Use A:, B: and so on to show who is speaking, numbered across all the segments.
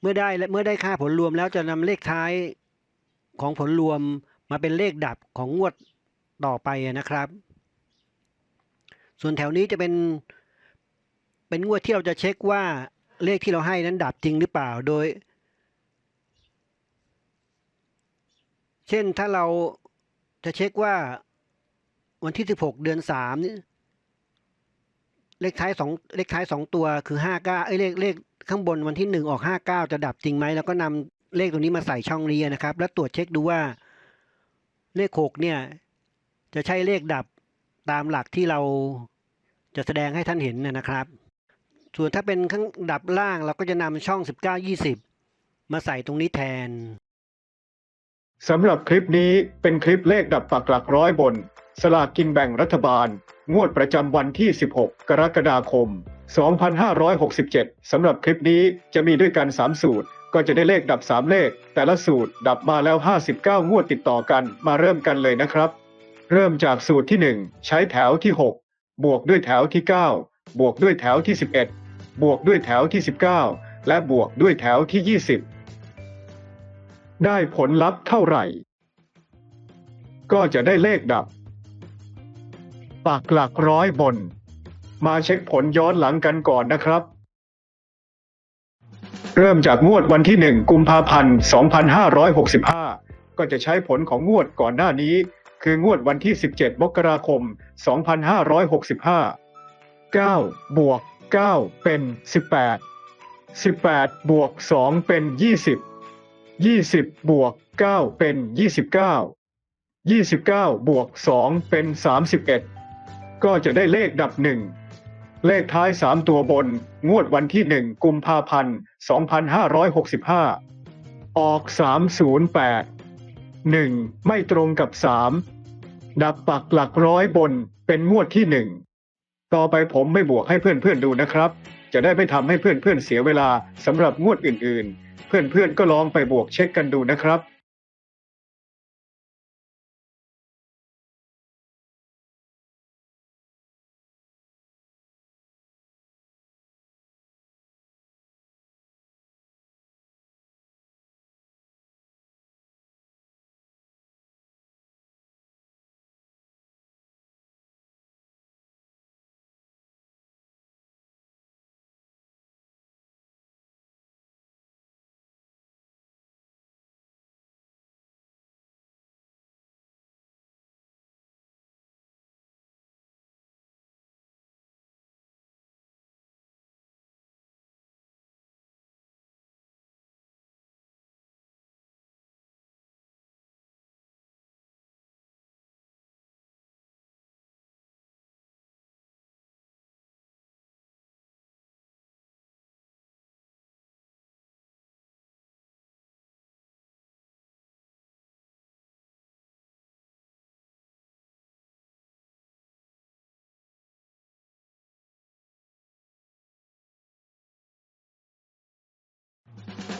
A: เมื่อได้และเมื่อได้ค่าผลรวมแล้วจะนำเลขท้ายของผลรวมมาเป็นเลขดับของงวดต่อไปนะครับ ส่วนแถวนี้จะเป็น เป็นงวดที่เราจะเช็คว่าเลขที่เราให้นั้นดับจริงหรือเปล่าโดย เช่นถ้าเราจะเช็คว่าวันที่ 16 เดือน3นี่เลขท้ายสองเลขท้ายสองตัวคือ59เอ้ยเลขเลข ข้างบนวันที่ 1 ออก 59 จะดับจริงไหมแล้วก็นำเลขตรงนี้มาใส่ช่องนี้นะครับ แล้วตรวจเช็คดูว่าเลข 6 เนี่ย จะใช่เลขดับตามหลักที่เราจะแสดงให้ท่านเห็นนะครับ ส่วนถ้าเป็นข้างดับล่างเราก็จะนำช่อง 19 20 มาใส่ตรงนี้แทน
B: สำหรับคลิปนี้เป็นคลิปเลขดับปักหลักร้อยบน สลากกินแบ่งรัฐบาล งวดประจำวันที่ 16 กรกฎาคม 2567 สำหรับคลิปนี้จะมีด้วยกัน 3 สูตร ก็จะได้เลขดับ 3 เลข แต่ละสูตรดับมาแล้ว 59 งวดติดต่อกันมาเริ่มกันเลยนะครับ เริ่มจากสูตรที่ 1 ใช้แถวที่ 6 บวกด้วยแถวที่ 9 บวกด้วยแถวที่ 11 บวกด้วยแถวที่ 19 และบวกด้วยแถวที่ 20 ได้ผลลัพธ์เท่าไหร่ ก็จะได้เลขดับ ปักหลักร้อยบน มาเช็คผลย้อนหลังกันก่อนนะครับ เริ่มจากงวดวันที่ 1 กุมภาพันธ์ 2565 ก็จะใช้ผลของงวดก่อนหน้านี้ คืองวดวันที่ 17 มกราคม 2565 9 บวก 9 เป็น 18 18 บวก 2 เป็น 20 20 บวก 9 เป็น 29 29 บวก 2 เป็น 31 ก็จะได้เลขดับ1เลขท้าย3ตัวบน งวดวันที่1กุมภาพันธ์2565อยหกสิบห้าออก308 1ไม่ตรงกับ3ดับปักหลักร้อยบนเป็นงวดที่1ต่อไปผมไม่บวกให้เพื่อนๆดูนะครับ จะได้ไม่ทำให้เพื่อนๆเสียเวลาสำหรับงวดอื่นๆ เพื่อนๆก็ลองไปบวกเช็คกันดูนะครับ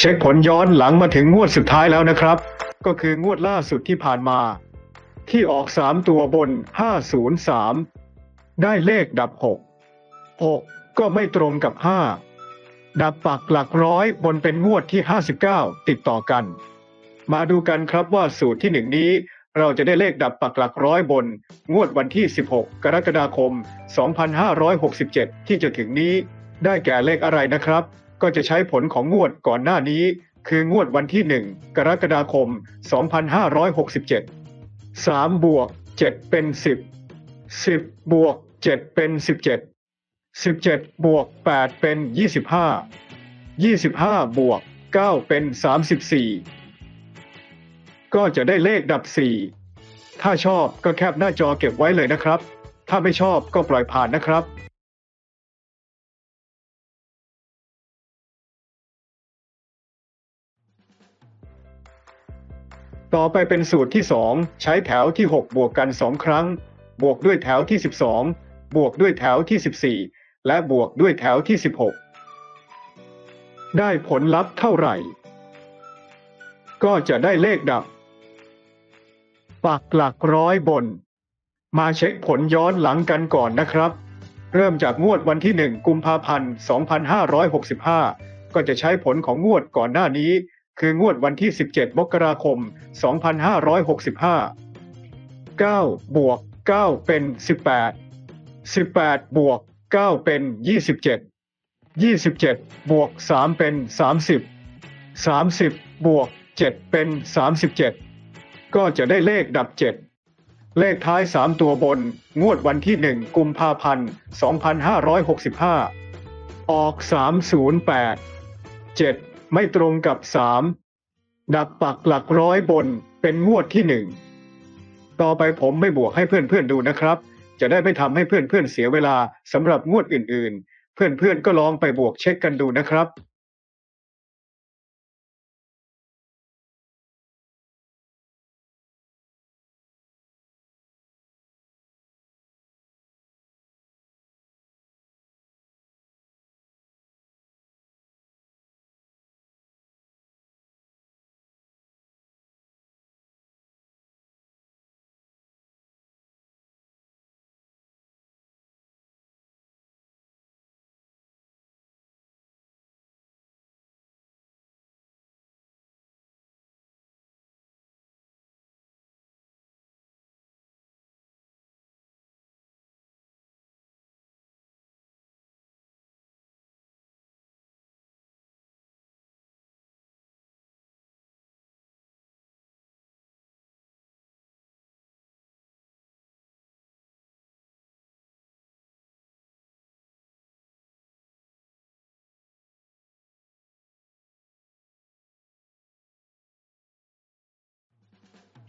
B: เช็คผลย้อนหลังมาถึงงวดสุดท้ายแล้วนะครับ ก็คืองวดล่าสุดที่ผ่านมา ที่ออก 3 ตัวบน 503 ได้เลขดับ 6 6 ก็ไม่ตรงกับ 5 ดับปักหลักร้อยบนเป็นงวดที่ 59 ติดต่อกัน มาดูกันครับว่าสูตรที่หนึ่งนี้เราจะได้เลขดับปักหลักร้อยบน งวดวันที่ 16 กรกฎาคม 2567 ที่จะถึงนี้ได้แก่เลขอะไรนะครับ ก็จะใช้ผลของงวดก่อนหน้านี้ คืองวดวันที่ 1 กรกฎาคม 2567 3 บวก 7 เป็น 10 10 บวก 7 เป็น 17 17 บวก 8 เป็น 25 25 บวก 9 เป็น 34 ก็จะได้เลขดับ 4 ถ้าชอบก็แคปหน้าจอเก็บไว้เลยนะครับ ถ้าไม่ชอบก็ปล่อยผ่านนะครับ ต่อไปเป็นสูตรที่ 2 ใช้แถวที่ 6 บวกกัน 2 ครั้ง บวกด้วยแถวที่ 12 บวกด้วยแถวที่ 14 และบวกด้วยแถวที่ 16 ได้ผลลัพธ์เท่าไหร่ ก็จะได้เลขดับ ปักหลักร้อยบน มาเช็คผลย้อนหลังกันก่อนนะครับ เริ่มจากงวดวันที่ 1 กุมภาพันธ์ 2565 ก็จะใช้ผลของงวดก่อนหน้านี้ คืองวดวันที่ 17 มกราคม 2565 9 บวก 9 เป็น 18 18 บวก 9 เป็น 27 27 บวก 3 เป็น 30 30 บวก 7 เป็น 37 ก็จะได้เลขดับ 7 เลขท้าย 3 ตัวบน งวดวันที่ 1 กุมภาพันธ์ 2565 ออก 308 7 ไม่ตรงกับสามดับปักหลักร้อยบนเป็นงวดที่หนึ่งต่อไปผมไม่บวกให้เพื่อนๆดูนะครับ จะได้ไม่ทำให้เพื่อนๆเสียเวลาสำหรับงวดอื่นๆ เพื่อนๆก็ลองไปบวกเช็คกันดูนะครับ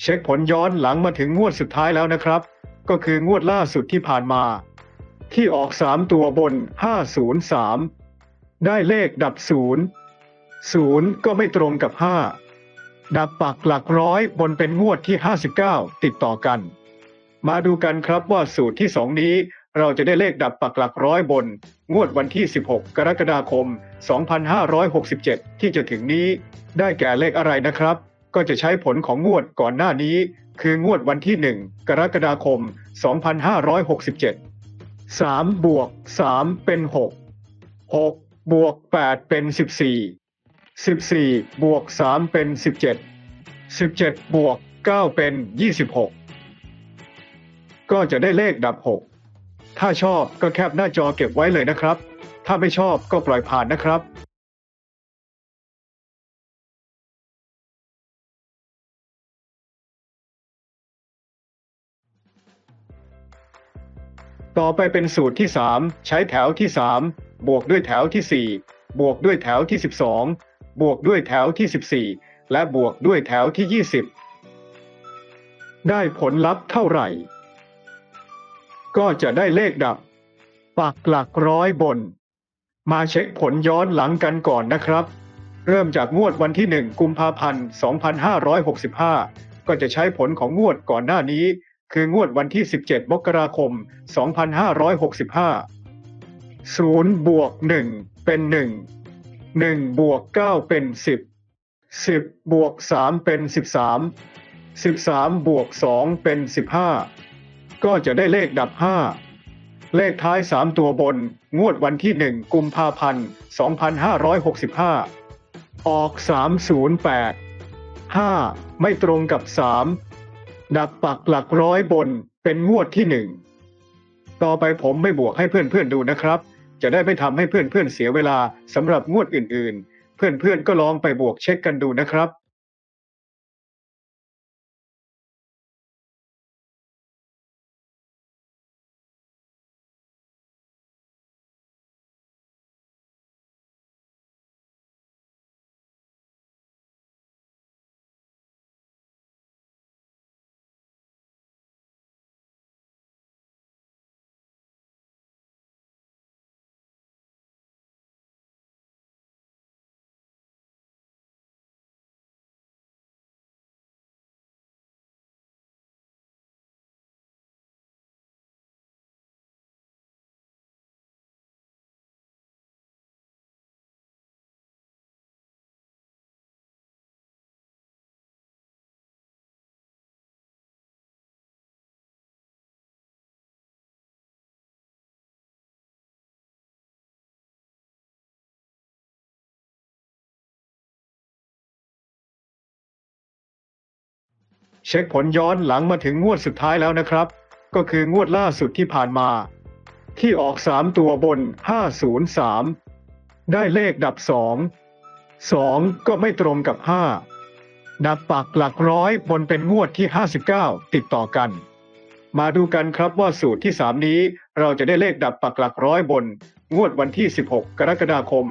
B: เช็คผลย้อนหลังมาถึงงวดสุดท้ายแล้วนะครับ ก็คืองวดล่าสุดที่ผ่านมา ที่ออก 3 ตัวบน 503 ได้เลขดับ 0 0 ก็ไม่ตรงกับ 5 ดับปักหลักร้อยบนเป็นงวดที่ 59 ติดต่อกัน มาดูกันครับว่าสูตรที่ 2 นี้เราจะได้เลขดับปักหลักร้อยบน งวดวันที่ 16 กรกฎาคม 2567 ที่จะถึงนี้ได้แก่เลขอะไรนะครับ ก็จะใช้ผลของงวดก่อนหน้านี้ คืองวดวันที่ 1 กรกฎาคม 2567 3 บวก 3 เป็น 6 6 บวก 8 เป็น 14 14 บวก 3 เป็น 17 17 บวก 9 เป็น 26 ก็จะได้เลขดับ 6 ถ้าชอบก็แคปหน้าจอเก็บไว้เลยนะครับ ถ้าไม่ชอบก็ปล่อยผ่านนะครับ ต่อไปเป็นสูตรที่ 3 ใช้แถวที่ 3 บวกด้วยแถวที่ 4 บวกด้วยแถวที่ 12 บวกด้วยแถวที่ 14 และบวกด้วยแถวที่ 20 ได้ผลลัพธ์เท่าไหร่ ก็จะได้เลขดับปักหลักร้อยบน มาเช็คผลย้อนหลังกันก่อนนะครับ เริ่มจากงวดวันที่ 1 กุมภาพันธ์ 2565 ก็จะใช้ผลของงวดก่อนหน้านี้ คืองวดวันที่ 17 มกราคม 2565 0บวก1เป็น1หนึ่งบวกเก้าเป็นสิบสิบวกสามเป็นสิบสามสิบวกสองเป็นสิบห้าก็จะได้เลขดับห้าเลขท้ายสามตัวบน งวดวันที่หนึ่งกุมภาพันธ์สองพันห้าร้ออกสามศูนย์แปดห้าไม่ตรงกับสาม ดับปักหลักร้อยบนเป็นงวดที่หนึ่ง ต่อไปผมไม่บวกให้เพื่อนๆดูนะครับ จะได้ไม่ทำให้เพื่อนๆเสียเวลาสำหรับงวดอื่นๆ เพื่อนๆก็ลองไปบวกเช็คกันดูนะครับ เช็คผลย้อนหลังมาถึงงวดสุดท้ายแล้วนะครับ ก็คืองวดล่าสุดที่ผ่านมา ที่ออก 3 ตัวบน 503 ได้เลขดับ 2 2 ก็ไม่ตรงกับ 5 ดับปักหลักร้อยบนเป็นงวดที่ 59 ติดต่อกัน มาดูกันครับว่าสูตรที่ 3 นี้เราจะได้เลขดับปักหลักร้อยบน งวดวันที่ 16 กรกฎาคม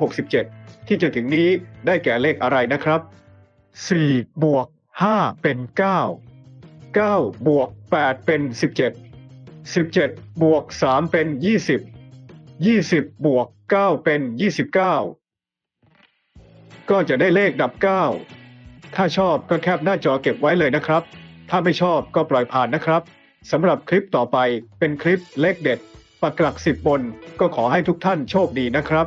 B: 2567 ที่จะถึงนี้ได้แก่เลขอะไรนะครับ 4 บวก 5เป็น9 9บวก8เป็น17 17บวก3เป็น20 20บวก9เป็น29ก็จะได้เลขดับ9ถ้าชอบก็แคปหน้าจอเก็บไว้เลยนะครับ ถ้าไม่ชอบก็ปล่อยผ่านนะครับสำหรับคลิปต่อไปเป็นคลิปเลขเด็ดปักหลักสิบบนก็ขอให้ทุกท่านโชคดีนะครับ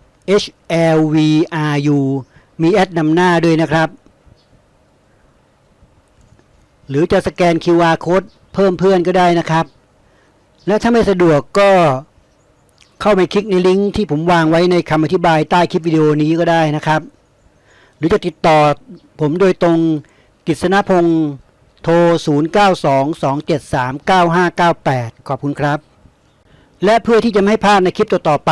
A: HLVRU มีแอดนำหน้าด้วยนะครับ หรือจะสแกน QR Code เพิ่มเพื่อนก็ได้นะครับ และถ้าไม่สะดวกก็เข้าไปคลิกในลิงก์ที่ผมวางไว้ในคำอธิบายใต้คลิปวิดีโอนี้ก็ได้นะครับ หรือจะติดต่อผมโดยตรงกฤษณพงศ์โทร 0922739598 ขอบคุณครับ และเพื่อที่จะไม่พลาดในคลิปต่อๆไป